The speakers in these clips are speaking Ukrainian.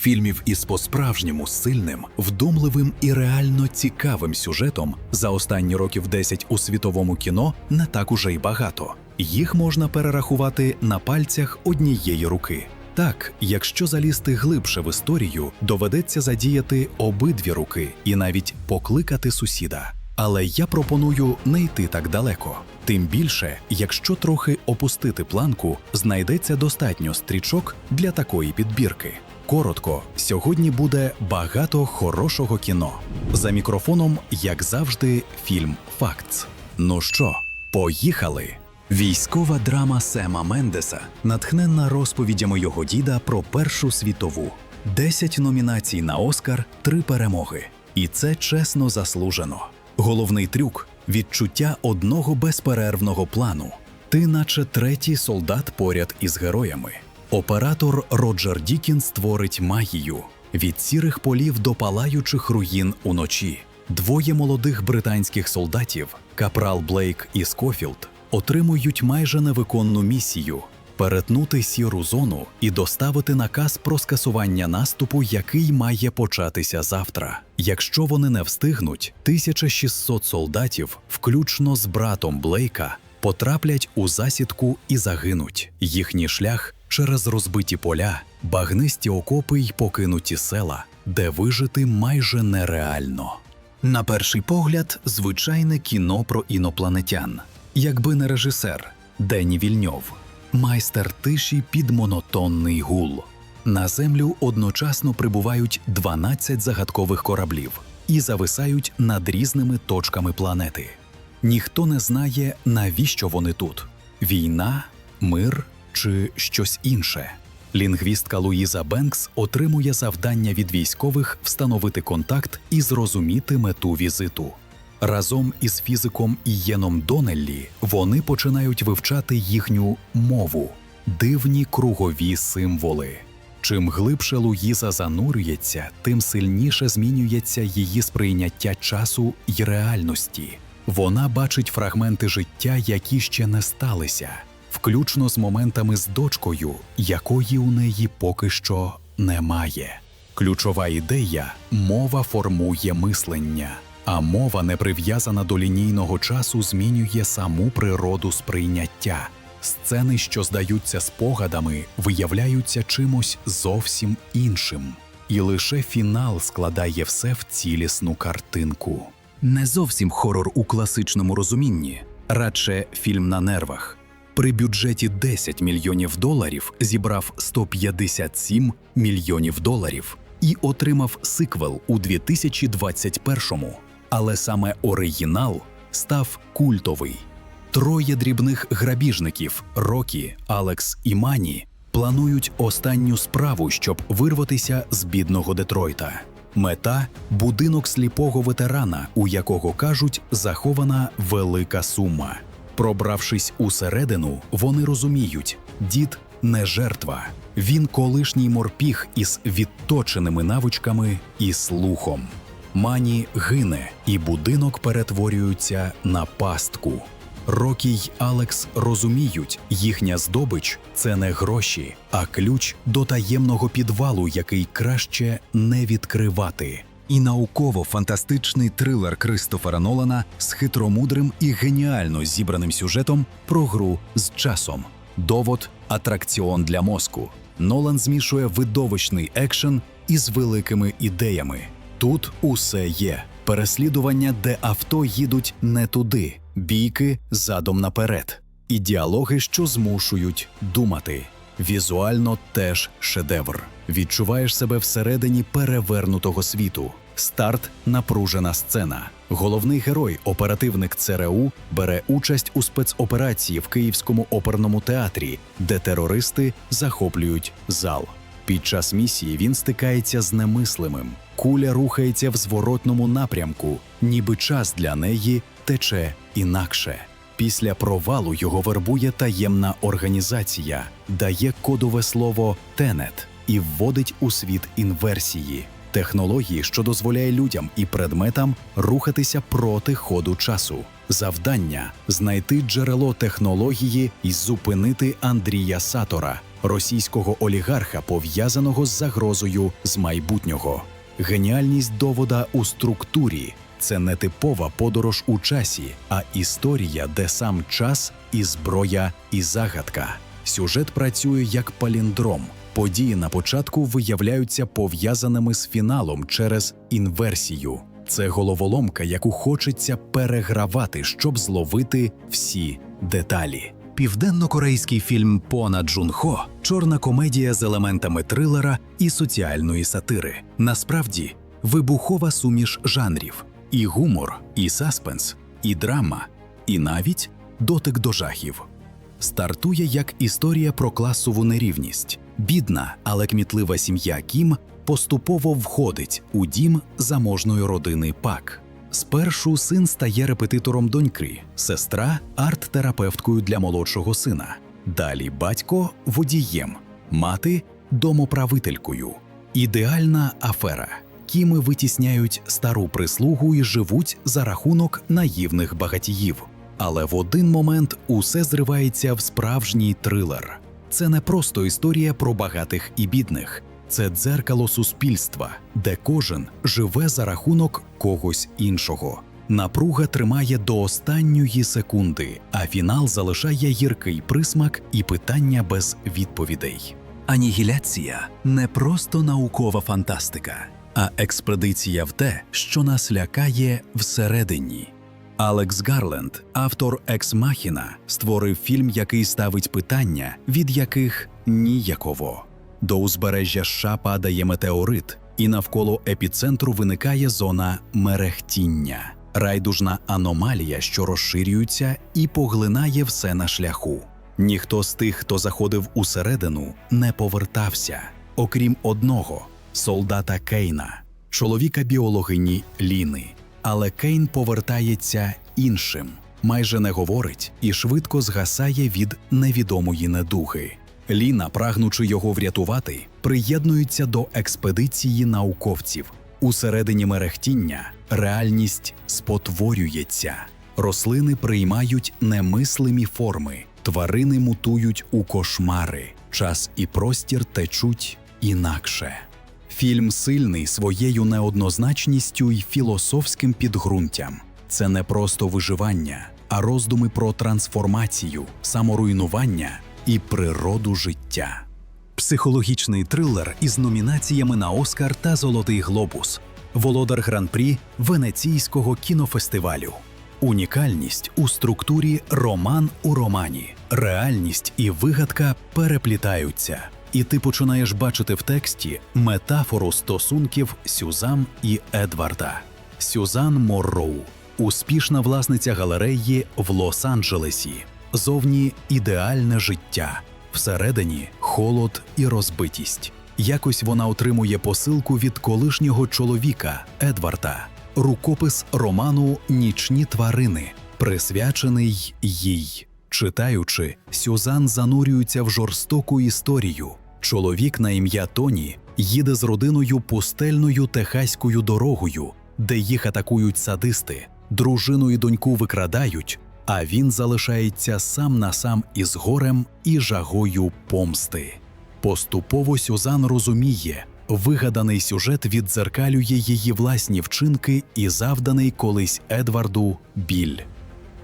Фільмів із по-справжньому сильним, вдумливим і реально цікавим сюжетом за останні років 10 у світовому кіно не так уже й багато. Їх можна перерахувати на пальцях однієї руки. Так, якщо залізти глибше в історію, доведеться задіяти обидві руки і навіть покликати сусіда. Але я пропоную не йти так далеко. Тим більше, якщо трохи опустити планку, знайдеться достатньо стрічок для такої підбірки. Коротко, сьогодні буде багато хорошого кіно. За мікрофоном, як завжди, фільм Фактс. Ну що, поїхали? Військова драма Сема Мендеса, натхненна розповідями його діда про Першу світову. 10 номінацій на Оскар, 3 перемоги. І це чесно заслужено. Головний трюк відчуття одного безперервного плану. Ти, наче третій солдат поряд із героями. Оператор Роджер Дікін створить магію від сірих полів до палаючих руїн уночі. Двоє молодих британських солдатів, капрал Блейк і Скофілд, отримують майже невиконну місію перетнути сіру зону і доставити наказ про скасування наступу, який має початися завтра. Якщо вони не встигнуть, 1600 солдатів, включно з братом Блейка, потраплять у засідку і загинуть. Їхній шлях через розбиті поля, багнисті окопи й покинуті села, де вижити майже нереально. На перший погляд, звичайне кіно про інопланетян, якби не режисер Дені Вільньов, майстер тиші під монотонний гул. На землю одночасно прибувають 12 загадкових кораблів і зависають над різними точками планети. Ніхто не знає, навіщо вони тут: війна, мир чи щось інше. Лінгвістка Луїза Бенкс отримує завдання від військових встановити контакт і зрозуміти мету візиту. Разом із фізиком Ієном Донеллі вони починають вивчати їхню мову, дивні кругові символи. Чим глибше Луїза занурюється, тим сильніше змінюється її сприйняття часу й реальності. Вона бачить фрагменти життя, які ще не сталися, включно з моментами з дочкою, якої у неї поки що немає. Ключова ідея мова формує мислення, а мова, не прив'язана до лінійного часу, змінює саму природу сприйняття. Сцени, що здаються спогадами, виявляються чимось зовсім іншим, і лише фінал складає все в цілісну картинку. Не зовсім хорор у класичному розумінні, радше фільм на нервах. При бюджеті 10 мільйонів доларів зібрав 157 мільйонів доларів і отримав сиквел у 2021-му. Але саме оригінал став культовий. Троє дрібних грабіжників Рокі, Алекс і Мані планують останню справу, щоб вирватися з бідного Детройта. Мета будинок сліпого ветерана, у якого кажуть захована велика сума. Пробравшись усередину, вони розуміють, дід не жертва, він колишній морпіг із відточеними навичками і слухом. Мані гине, і будинок перетворюється на пастку. Рокі й Алекс розуміють, їхня здобич це не гроші, а ключ до таємного підвалу, який краще не відкривати. І науково-фантастичний трилер Кристофера Нолана з хитромудрим і геніально зібраним сюжетом про гру з часом. Довод атракціон для мозку. Нолан змішує видовищний екшен із великими ідеями. Тут усе є: переслідування, де авто їдуть не туди, бійки задом наперед, і діалоги, що змушують думати. Візуально теж шедевр. Відчуваєш себе всередині перевернутого світу. Старт напружена сцена. Головний герой, оперативник ЦРУ, бере участь у спецоперації в Київському оперному театрі, де терористи захоплюють зал. Під час місії він стикається з немислимим. Куля рухається в зворотному напрямку, ніби час для неї тече інакше. Після провалу його вербує таємна організація, дає кодове слово Тенет і вводить у світ інверсії технології, що дозволяє людям і предметам рухатися проти ходу часу. Завдання знайти джерело технології і зупинити Андрія Сатора, російського олігарха, пов'язаного з загрозою з майбутнього. Геніальність довода у структурі це не типова подорож у часі, а історія, де сам час і зброя, і загадка. Сюжет працює як паліндром. Події на початку виявляються пов'язаними з фіналом через інверсію. Це головоломка, яку хочеться перегравати, щоб зловити всі деталі. Південно-корейський фільм Пона Джунхо чорна комедія з елементами трилера і соціальної сатири. Насправді вибухова суміш жанрів: і гумор, і саспенс, і драма, і навіть дотик до жахів. Стартує як історія про класову нерівність. Бідна, але кмітлива сім'я Кім поступово входить у дім заможної родини Пак. Спершу син стає репетитором доньки, сестра арт-терапевткою для молодшого сина. Далі батько водієм, мати домоправителькою. Ідеальна афера. Кіми витісняють стару прислугу і живуть за рахунок наївних багатіїв. Але в один момент усе зривається в справжній трилер. Це не просто історія про багатих і бідних, це дзеркало суспільства, де кожен живе за рахунок когось іншого. Напруга тримає до останньої секунди, а фінал залишає гіркий присмак і питання без відповідей. Анігіляція не просто наукова фантастика, а експедиція в те, що нас лякає всередині. Алекс Гарленд, автор Екс Махіна, створив фільм, який ставить питання, від яких ніяково. До узбережжя США падає метеорит, і навколо епіцентру виникає зона мерехтіння, райдужна аномалія, що розширюється і поглинає все на шляху. Ніхто з тих, хто заходив усередину, не повертався, окрім одного солдата Кейна, чоловіка біологині Ліни. Але Кейн повертається іншим, майже не говорить і швидко згасає від невідомої недуги. Ліна, прагнучи його врятувати, приєднується до експедиції науковців. Усередині мерехтіння реальність спотворюється. Рослини приймають немислимі форми, тварини мутують у кошмари, час і простір течуть інакше. Фільм сильний своєю неоднозначністю і філософським підґрунтям. Це не просто виживання, а роздуми про трансформацію, саморуйнування і природу життя. Психологічний трилер із номінаціями на Оскар та Золотий Глобус, володар гран-прі Венеційського кінофестивалю. Унікальність у структурі роман у романі, реальність і вигадка переплітаються, і ти починаєш бачити в тексті метафору стосунків Сюзан і Едварда. Сюзан Морроу, успішна власниця галереї в Лос-Анджелесі, зовні ідеальне життя, всередині холод і розбитість. Якось вона отримує посилку від колишнього чоловіка Едварда, рукопис роману Нічні тварини, присвячений їй. Читаючи, Сюзан занурюється в жорстоку історію. Чоловік на ім'я Тоні їде з родиною пустельною техаською дорогою, де їх атакують садисти, дружину і доньку викрадають, а він залишається сам на сам із горем і жагою помсти. Поступово Сюзан розуміє, вигаданий сюжет віддзеркалює її власні вчинки і завданий колись Едварду біль.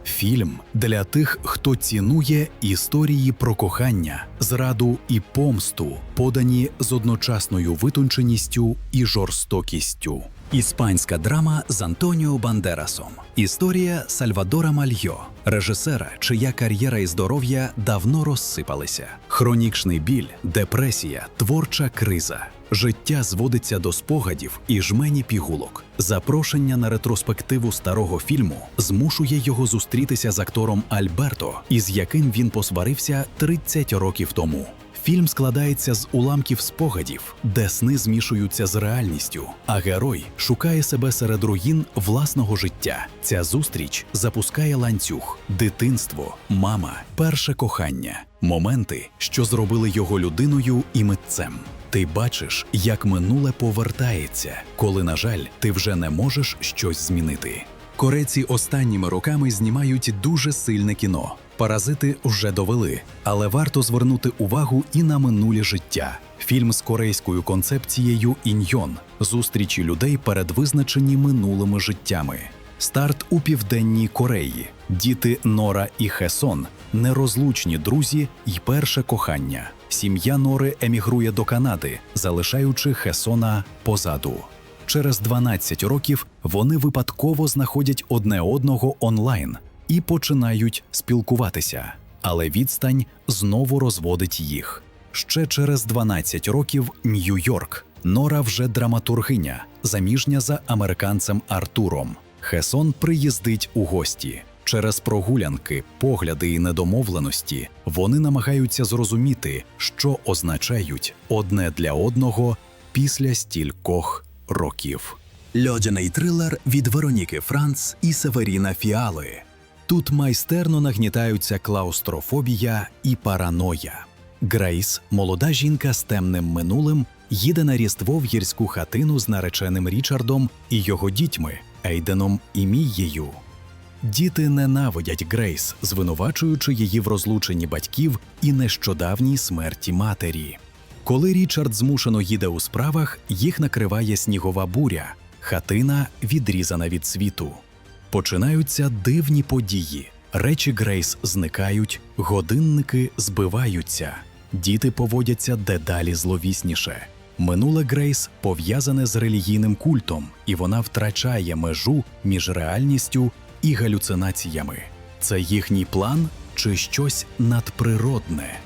Фільм для тих, хто цінує історії про кохання, зраду і помсту, подані з одночасною витонченістю і жорстокістю. Іспанська драма з Антоніо Бандерасом. Історія Сальвадора Мальйо, режисера, чия кар'єра і здоров'я давно розсипалися. Хронічний біль, депресія, творча криза. Життя зводиться до спогадів і жмені пігулок. Запрошення на ретроспективу старого фільму змушує його зустрітися з актором Альберто, із яким він посварився 30 років тому. Фільм складається з уламків спогадів, де сни змішуються з реальністю, а герой шукає себе серед руїн власного життя. Ця зустріч запускає ланцюг, дитинство, мама, перше кохання, моменти, що зробили його людиною і митцем. Ти бачиш, як минуле повертається, коли, на жаль, ти вже не можеш щось змінити. Корейці останніми роками знімають дуже сильне кіно. Паразити вже довели, але варто звернути увагу і на минуле життя. Фільм з корейською концепцією іньйон зустрічі людей перед визначені минулими життями. Старт у південній Кореї. Діти Нора і Хесон нерозлучні друзі й перше кохання. Сім'я Нори емігрує до Канади, залишаючи Хесона позаду. Через 12 років вони випадково знаходять одне одного онлайн і починають спілкуватися, але відстань знову розводить їх. Ще через 12 років Нью-Йорк. Нора вже драматургиня, заміжня за американцем Артуром. Хесон приїздить у гості. Через прогулянки, погляди і недомовленості вони намагаються зрозуміти, що означають одне для одного після стількох років. Льодяний трилер від Вероніки Франц і Северіна Фіали. Тут майстерно нагнітаються клаустрофобія і параноя. Грейс, молода жінка з темним минулим, їде на різдво в гірську хатину з нареченим Річардом і його дітьми Ейденом і Мією. Діти ненавидять Грейс, звинувачуючи її в розлученні батьків і нещодавній смерті матері. Коли Річард змушено їде у справах, їх накриває снігова буря, хатина відрізана від світу. Починаються дивні події. Речі Грейс зникають, годинники збиваються, діти поводяться дедалі зловісніше. Минуле Грейс пов'язане з релігійним культом, і вона втрачає межу між реальністю і галюцинаціями. Це їхній план чи щось надприродне.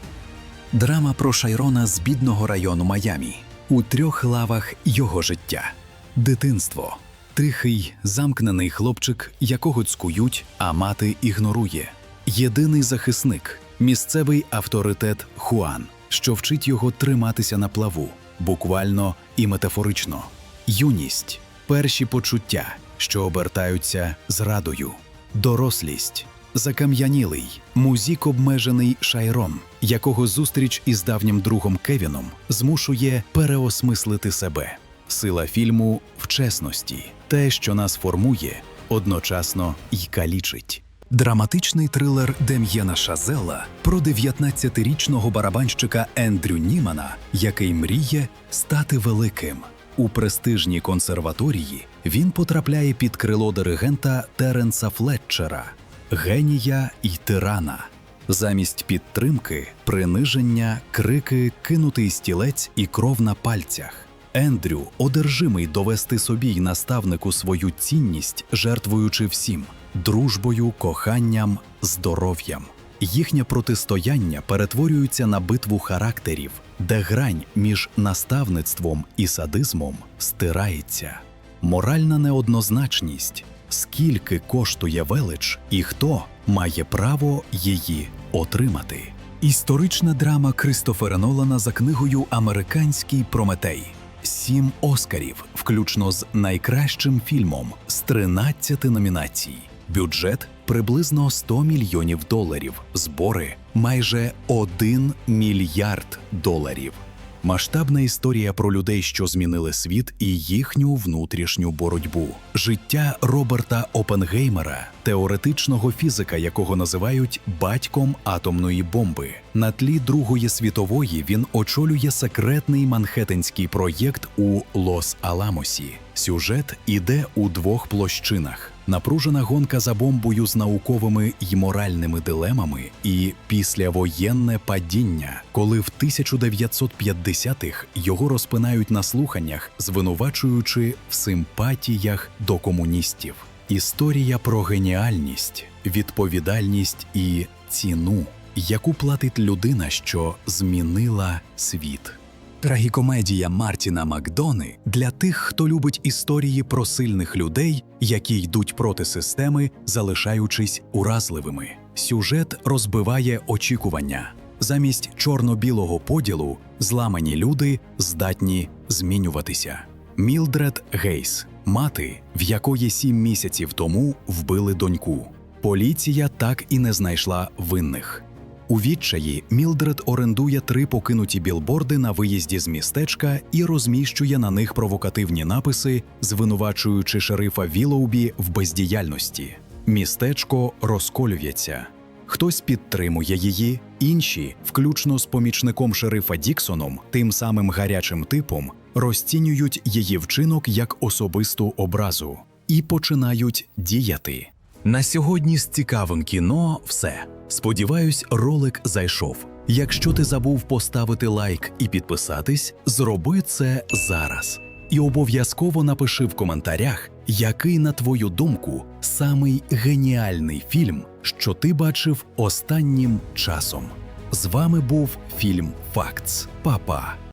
Драма про Шайрона з бідного району Майамі у трьох лавах його життя. Дитинство. Тихий, замкнений хлопчик, якого цкують, а мати ігнорує. Єдиний захисник місцевий авторитет Хуан, що вчить його триматися на плаву, буквально і метафорично. Юність перші почуття, що обертаються зрадою, дорослість. Закам'янілий, музік обмежений шайром, якого зустріч із давнім другом Кевіном змушує переосмислити себе. Сила фільму в чесності, те, що нас формує, одночасно й калічить. Драматичний трилер Дем'єна Шазела про 19-річного барабанщика Ендрю Німана, який мріє стати великим. У престижній консерваторії він потрапляє під крило диригента Теренса Флетчера, генія й тирана. Замість підтримки, приниження, крики, кинутий стілець і кров на пальцях. Ендрю одержимий довести собі й наставнику свою цінність, жертвуючи всім дружбою, коханням, здоров'ям. Їхнє протистояння перетворюється на битву характерів, де грань між наставництвом і садизмом стирається. Моральна неоднозначність, скільки коштує велич і хто має право її отримати. Історична драма Кристофера Нолана за книгою Американський Прометей. Сім Оскарів, включно з найкращим фільмом з 13 номінацій. Бюджет приблизно 100 мільйонів доларів, збори майже 1 мільярд доларів. Масштабна історія про людей, що змінили світ і їхню внутрішню боротьбу. Життя Роберта Опенгеймера, теоретичного фізика, якого називають батьком атомної бомби. На тлі Другої світової він очолює секретний манхеттенський проєкт у Лос-Аламосі. Сюжет іде у двох площинах. Напружена гонка за бомбою з науковими й моральними дилемами, і післявоєнне падіння, коли в 1950-х його розпинають на слуханнях, звинувачуючи в симпатіях до комуністів. Історія про геніальність, відповідальність і ціну, яку платить людина, що змінила світ. Трагікомедія Мартіна Макдони для тих, хто любить історії про сильних людей, які йдуть проти системи, залишаючись уразливими. Сюжет розбиває очікування. Замість чорно-білого поділу зламані люди здатні змінюватися. Мілдред Гейс, мати, в якої сім місяців тому вбили доньку. Поліція так і не знайшла винних. У відчаї Мілдред орендує три покинуті білборди на виїзді з містечка і розміщує на них провокативні написи, звинувачуючи шерифа Вілоубі в бездіяльності. Містечко розколюється. Хтось підтримує її, інші, включно з помічником шерифа Діксоном, тим самим гарячим типом, розцінюють її вчинок як особисту образу і починають діяти. На сьогодні з цікавим кіно все. Сподіваюсь, ролик зайшов. Якщо ти забув поставити лайк і підписатись, зроби це зараз. І обов'язково напиши в коментарях, який, на твою думку, самий геніальний фільм, що ти бачив останнім часом. З вами був фільм Фактс. Па-па!